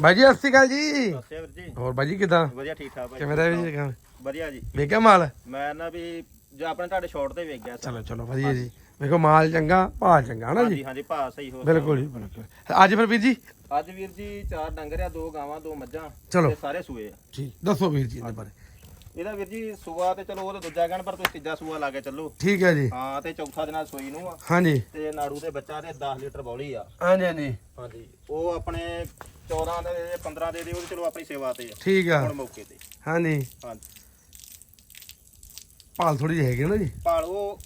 ਬਾਈ ਜੀ ਸਤਿ ਸ਼੍ਰੀ ਅਕਾਲ ਜੀ। ਦੱਸਿਆ ਵੀਰ ਜੀ। ਹੋਰ ਬਾਈ ਜੀ ਕਿਦਾਂ? ਵਧੀਆ ਠੀਕ ਠਾਕ ਭਾਈ ਕਿਵੇਂ ਰਹੇ ਜੀ ਕੰਮ? ਵਧੀਆ ਜੀ। ਵੇਖਿਆ ਮਾਲ? ਮੈਂ ਨਾ ਵੀ ਜੋ ਆਪਣੇ ਤੁਹਾਡੇ ਸ਼ਾਰਟ ਤੇ ਵੇਖ ਗਿਆ ਚਲੋ ਚਲੋ ਵਧੀਆ ਜੀ। ਵੇਖੋ ਮਾਲ ਚੰਗਾ ਭਾਅ ਚੰਗਾ ਹਨਾ ਜੀ? ਹਾਂਜੀ ਹਾਂਜੀ ਭਾਅ ਸਹੀ ਹੋ ਬਿਲਕੁਲ ਜੀ ਬਿਲਕੁਲ। ਅੱਜ ਫਿਰ ਵੀਰ ਜੀ? ਅੱਜ ਵੀਰ ਜੀ ਚਾਰ ਡੰਗਰ ਆ ਦੋ ਗਾਵਾਂ ਦੋ ਮੱਝਾਂ ਚਲੋ। ਤੇ ਸਾਰੇ ਸੂਏ ਆ। ਠੀਕ ਦੱਸੋ ਵੀਰ ਜੀ ਇਹਦੇ ਬਾਰੇ। ਇਹਦਾ ਵੀਰ ਜੀ ਸੂਆ ਤੇ ਚਲੋ ਉਹ ਤਾਂ ਦੂਜਾ ਕਹਿਣ ਪਰ ਤੁਸੀਂ ਤੀਜਾ ਸੂਆ ਲਾ ਕੇ ਚੱਲੋ। ਠੀਕ ਹੈ ਜੀ। ਹਾਂ ਤੇ ਚੌਥਾ ਦਿਨਾਂ ਸੂਈ ਨੂੰ ਆ। ਹਾਂਜੀ। ਤੇ ਨਾੜੂ ਦੇ ਬੱਚਾ ਤੇ 10 ਲੀਟਰ ਬੌਲੀ ਆ। ਹਾਂਜੀ ਹਾਂਜੀ। ਹਾਂਜੀ ਉਹ ਆਪਣੇ 14 ਦੇ 15 ਦੇ ਦੇ ਉਹ ਚਲੋ ਆਪਣੀ ਸੇਵਾ ਤੇ ਆ। ਠੀਕ ਆ। ਹੁਣ ਮੌਕੇ ਤੇ। ਹਾਂਜੀ। ਹਾਂਜੀ। ਭਾਲ ਥੋੜੀ ਜਿਹੀ ਹੈਗੀ ਨਾ ਜੀ। ਭਾਲ ਉਹ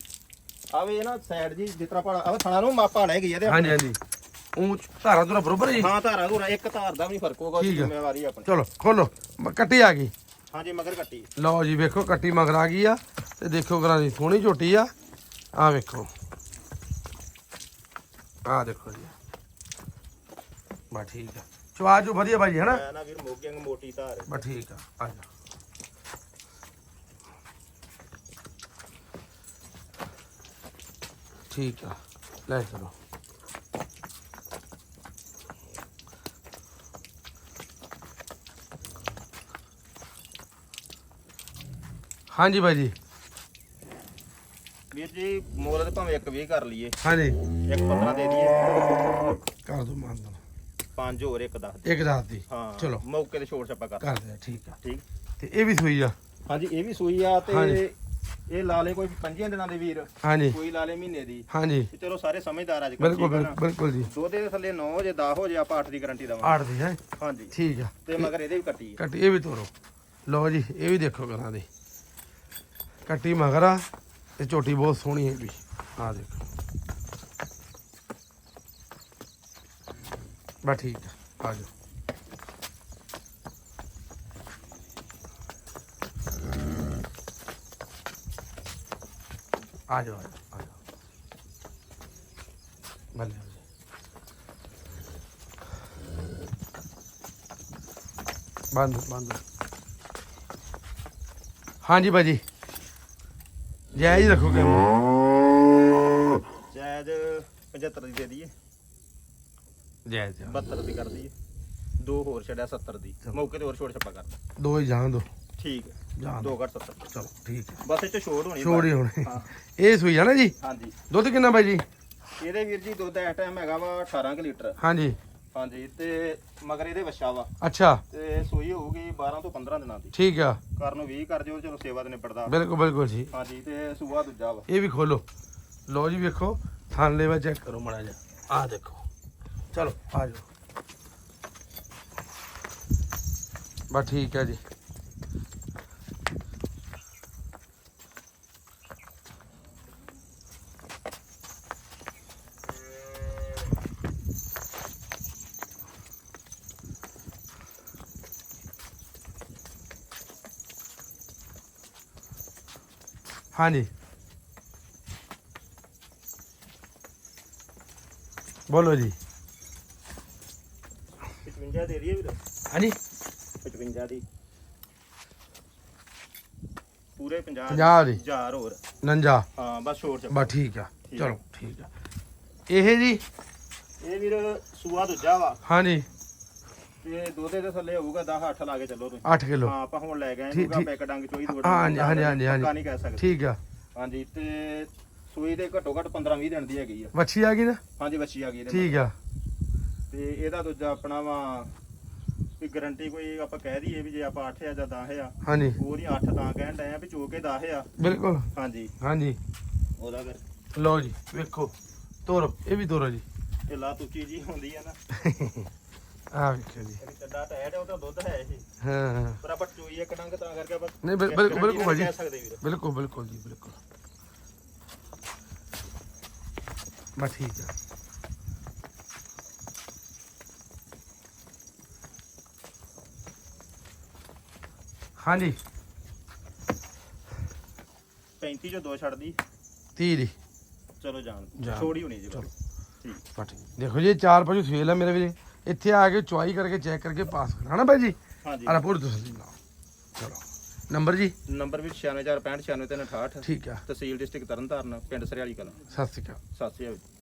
ਆਵੇ ਨਾ ਸਾਈਡ ਜੀ ਜਿਸ ਤਰ੍ਹਾਂ ਭਾਲ ਆਵੇ ਥਣਾ ਨੂੰ ਮਾਪਾ ਲੈ ਗਈ ਇਹਦੇ ਹਾਂਜੀ ਹਾਂਜੀ। ਉਹ ਧਾਰਾ ਧੁਰਾ ਬਰੋਬਰ ਜੀ? ਹਾਂ ਧਾਰਾ ਧੂਰਾ ਇੱਕ ਧਾਰ ਦਾ ਵੀ ਫ਼ਰਕ ਹੋਗਾ ਠੀਕ ਆ। ਜ਼ਿੰਮੇਵਾਰੀ ਆਪਣੀ। ਚਲੋ ਖੋਲੋ। ਮ- ਕੱਟੀ ਆ ਗਈ। ਹਾਂਜੀ ਮਗਰ ਕੱਟੀ। ਲਓ ਜੀ ਵੇਖੋ ਕੱਟੀ ਮਗਰ ਆ ਗਈ ਆ ਤੇ ਦੇਖੋ ਕਰਾਂ ਦੀ ਸੋਹਣੀ ਝੋਟੀ ਆ। ਆ ਵੇਖੋ। ਆ ਦੇਖੋ ਜੀ। ਬਾ ਠੀਕ ਆ। ਚਵਾ ਜੋ ਵਧੀਆ ਬਾਈ ਹਨਾ? ਮੈਂ ਨਾ ਵੀਰ ਮੋਗੇ ਵਾਂਗ ਮੋਟੀ ਧਾਰ। ਬਾ ਠੀਕ ਆ ਆ ਜਾ। ਠੀਕ ਆ ਲੈ ਚਲੋ। ਹਾਂਜੀ ਬਾਈ ਜੀ। ਵੀਰ ਜੀ ਮੋਲ ਤੇ ਭਾਵੇਂ ਇੱਕ 20 ਕਰ ਲਈਏ। ਹਾਂਜੀ। ਇੱਕ 15 ਦੇ ਦਈਏ। ਕਰ ਦੋ ਮੰਨ ਪੰਜ ਹੋਰ ਇੱਕ 10 ਇੱਕ ਦੱਸ ਦੀ। ਹਾਂ ਚਲੋ। ਮੌਕੇ ਤੇ ਛੋੜ ਛੱਪਾ ਕਰ। ਕਰ ਠੀਕ ਆ। ਠੀਕ? ਤੇ ਇਹ ਵੀ ਸੂਈ ਆ। ਹਾਂਜੀ ਇਹ ਵੀ ਸੂਈ ਆ ਤੇ। ਇਹ ਲਾ ਲੇ ਕੋਈ 5 ਦਿਨਾਂ ਦੇ ਵੀਰ। ਹਾਂਜੀ। ਕੋਈ ਲਾ ਲੇ ਮਹੀਨੇ ਦੀ। ਹਾਂਜੀ। ਚਲੋ ਸਾਰੇ ਸਮਝਦਾਰ ਅੱਜ ਕੱਲ੍ਹ, ਬਿਲਕੁਲ? ਬਿਲਕੁਲ ਜੀ। ਦੋ ਦੇ ਥੱਲੇ 9 ਜੇ 10 ਹੋ ਜੇ ਆਪਾਂ 8 ਦੀ ਗਾਰੰਟੀ ਦਵਾਂਗੇ। ਆੜ ਦੀ ਹੈ। ਹਾਂਜੀ। ਠੀਕ ਆ। ਤੇ ਮਗਰ ਇਹਦੇ ਵੀ ਕੱਟੀ ਕੱਟੀ ਇਹ ਵੀ ਤੋਰੋ। ਲਓ ਜੀ ਇਹ ਵੀ ਦੇਖੋ ਕਰਾਂ ਦੀ। ਕੱਟੀ ਮਗਰ ਆ, ਤੇ ਝੋਟੀ ਬਹੁਤ ਸੋਹਣੀ ਹੈ ਵੀ ਆ ਦੇਖੋ। ਬਾ ਠੀਕ ਆ ਆ ਜਾਓ। ਆ ਜਾਓ ਆ ਜਾਓ ਆ ਜਾਓ। ਬੱਲੇ ਬੱਲੇ। ਬੰਦ ਬੰਦ। ਹਾਂਜੀ ਬਾਜੀ ਜੈ ਜੀ ਰੱਖੋਗੇ? ਜਾਇਜ਼ 75 ਦੀ ਦੇ ਦਈਏ। ਜੈ ਜੀ 72 ਦੀ ਕਰ ਦਈਏ। ਦੋ ਹੋਰ ਛੱਡਿਆ 70 ਦੀ। ਮੌਕੇ ਤੇ ਹੋਰ ਛੋੜ ਛੱਪਾ ਕਰ ਦੇ। ਹੀ ਜਾਣ ਦੋ। ਠੀਕ ਹੈ। ਜਾਣ ਦੋ ਘੱਟ 70 ਚਲੋ ਠੀਕ ਹੈ। ਬਸ ਇਹ ਚ ਛੋੜ ਹੋਣੀ ਛੋੜ ਹੀ ਹੋਣੀ। ਹਾਂ। ਇਹ ਸੂਈ ਨਾ ਜੀ? ਹਾਂਜੀ। ਦੁੱਧ ਕਿੰਨਾ ਬਾਈ ਜੀ? ਇਹਦੇ ਵੀਰ ਜੀ ਦੁੱਧ ਟਾਈਮ ਹੈਗਾ ਵਾ 18 ਕੁ ਲੀਟਰ। ਹਾਂਜੀ। ਹਾਂਜੀ ਤੇ ਮਗਰ ਇਹਦੇ ਵੱਛਾ ਵਾ। ਅੱਛਾ। ਤੇ ਸੂਈ ਹੋਊਗੀ 12 ਤੋਂ 15 ਦਿਨਾਂ ਦੀ। ਠੀਕ ਆ। ਘਰ ਨੂੰ 20 ਕਰ ਜਿਓ ਚਲੋ ਸੇਵਾ ਤੇ ਨਿਬੜਦਾ। ਬਿਲਕੁਲ ਬਿਲਕੁਲ ਜੀ। ਹਾਂਜੀ ਤੇ ਸੂਆ ਦੂਜਾ ਵਾ। ਇਹ ਵੀ ਖੋਲੋ। ਲਓ ਜੀ ਵੇਖੋ। ਥਾਨ ਲੈਵਾ ਚੈੱਕ ਕਰੋ ਮੜਾ ਜਾ ਆ ਦੇਖੋ। ਚਲੋ ਆ ਜਾਓ। ਬਸ ਠੀਕ ਹੈ ਜੀ। ਹਾਂਜੀ। ਬੋਲੋ ਜੀ। 55 ਦੇ ਦਈਏ ਵੀਰ। ਹਾਂਜੀ। 55 ਦੀ। ਪੂਰੇ 50 ਪੰਜਾਹ ਦੀ। ਹਜ਼ਾਰ ਹੋਰ। ਨੰਜਾ ਹਾਂ ਬਸ ਛੋੜ ਚ ਬਸ ਠੀਕ ਆ। ਚਲੋ ਠੀਕ ਆ। ਇਹ ਜੀ? ਇਹ ਵੀਰ ਸੂਆ ਦੂਜਾ ਵਾ। ਹਾਂਜੀ। ਤੇ ਦੋਦੇ ਦੇ ਥੱਲੇ ਹੋਊਗਾ 10 8 ਲਾ ਕੇ ਚੱਲੋ ਤੁਸੀਂ। 8 ਕਿਲੋ। ਹਾਂ ਆਪਾਂ ਹੁਣ ਲੈ ਗਏ ਠੀਕ- ਇਹਨੂੰ ਠੀਕ। ਪੈਕ ਡੰਗ ਚੋਈ ਦੋ ਹਾਂਜੀ, ਹਾਂਜੀ, ਹਾਂਜੀ, ਹਾਂਜੀ। ਪੱਕਾ ਨਹੀਂ ਕਹਿ ਸਕਦੇ। ਠੀਕ ਆ। ਹਾਂਜੀ ਤੇ ਸੂਈ ਦੇ ਘੱਟੋ ਘੱਟ 15 20 ਦਿਨ ਦੀ ਹੈਗੀ ਆ। ਵੱਛੀ ਆ ਗਈ ਨਾ? ਹਾਂਜੀ ਬੱਚੀ ਆ ਗਈ ਇਹਦੇ ਠੀਕ ਆ। ਮਗਰ। ਤੇ ਇਹਦਾ ਦੂਜਾ ਆਪਣਾ ਵਾ ਵੀ ਗਾਰੰਟੀ ਕੋਈ ਆਪਾਂ ਕਹਿ ਦਈਏ ਵੀ ਜੇ ਆਪਾਂ 8 ਆ ਜਾਂ 10 ਆ ਹਾਂਜੀ। ਉਹ ਨਹੀਂ 8 ਤਾਂ ਕਹਿਣ ਡਏ ਆ ਵੀ ਚੋ ਕੇ 10 ਆ। ਬਿਲਕੁਲ। ਹਾਂਜੀ। ਹਾਂਜੀ। ਉਹਦਾ ਫਿਰ। ਲਓ ਜੀ ਵੇਖੋ। ਤੋਰੋ ਇਹ ਵੀ ਤੋਰੋ ਜੀ। ਇਹ ਲਾ ਤੁੱਚੀ ਜੀ ਹੁੰਦੀ ਆ ਨਾ। ਆ ਵੇਖੋ ਜੀ। ਕੱਡਾ ਟੈਟ ਹੈ ਉਹਦਾ ਦੁੱਧ ਹੈ ਇਹ। ਹਾਂ। ਪਰ ਆਪਾਂ ਚੋਈ ਇੱਕ ਡੰਗ ਤਾਂ ਕਰਕੇ ਆਪਾਂ ਨਹੀਂ ਬਿਲ- ਬਿਲਕੁਲ ਬਿਲਕੁਲ guarantee ਭਾਜੀ। ਕਹਿ ਸਕਦੇ ਵੀਰ। ਬਿਲਕੁਲ ਬਿਲਕੁਲ ਜੀ ਬਿਲਕੁਲ। ਬਸ ਠੀਕ ਆ। ਹਾਂਜੀ। 35 ਚੋਂ ਦੋ ਛੱਡਦੀ। 30 ਦੀ। ਚਲੋ ਜਾਣ। ਜਾਣ। ਛੋੜੀ ਹੋਣੀ ਜੀ। ਚਲੋ। ਬਸ ਠੀਕ। ਬਸ ਠੀਕ। ਦੇਖੋ ਜੀ ਇਹ ਚਾਰ ਪਸ਼ੂ ਸੇਲ ਆ ਮੇਰੇ ਵੀਰੇ। ਇੱਥੇ ਆ ਕੇ ਚੁਆਈ ਕਰਕੇ ਚੈੱਕ ਕਰਕੇ ਪਾਸ ਕਰਨਾ ਹਨਾ ਭਾਈ ਜੀ? ਹਾਂਜੀ। ਆਲਾ ਪੂਰੀ ਤੁਸੀਂ ਲਾਓ ਚਲੋ। ਨੰਬਰ ਜੀ? ਨੰਬਰ ਵੀ 96465 96368 ਠੀਕ ਆ। ਤਹਿਸੀਲ ਡਿਸਟ੍ਰਿਕਟ ਤਰਨਤਾਰਨ ਪਿੰਡ ਸਰਿਆਲੀ ਕਲਾਂ। ਸਤਿ ਸ਼੍ਰੀ ਅਕਾਲ। ਸਤਿ ਸ਼੍ਰੀ ਅਕਾਲ।